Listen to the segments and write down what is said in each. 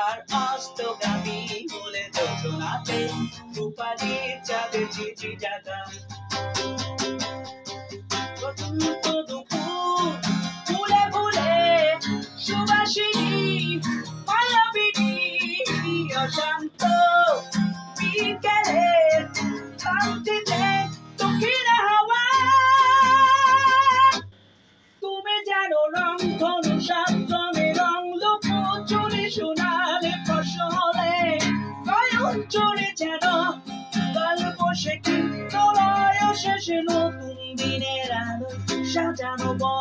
আর অস্তগামী হলে যোজনাতে রূপালী চাঁদে চিঠি জাগা Shout down the wall.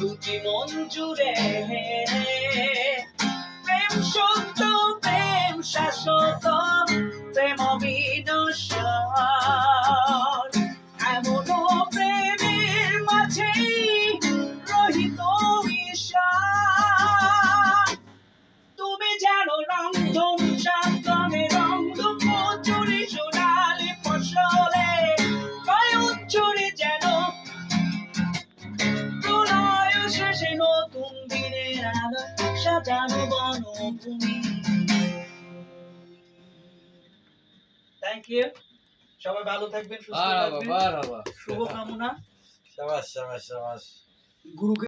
দুটি মন জুড়ে। প্রেম সত্য প্রেম শাশ্বত প্রেম বিনশ্বর শেষে নতুন দিনের আলো সাজানো বনভূমি। থ্যাংক ইউ সবাই ভালো থাকবেন সুস্থ থাকবেন। শুভকামনা। সাবাস সাবাস সাবাস। গুরুকে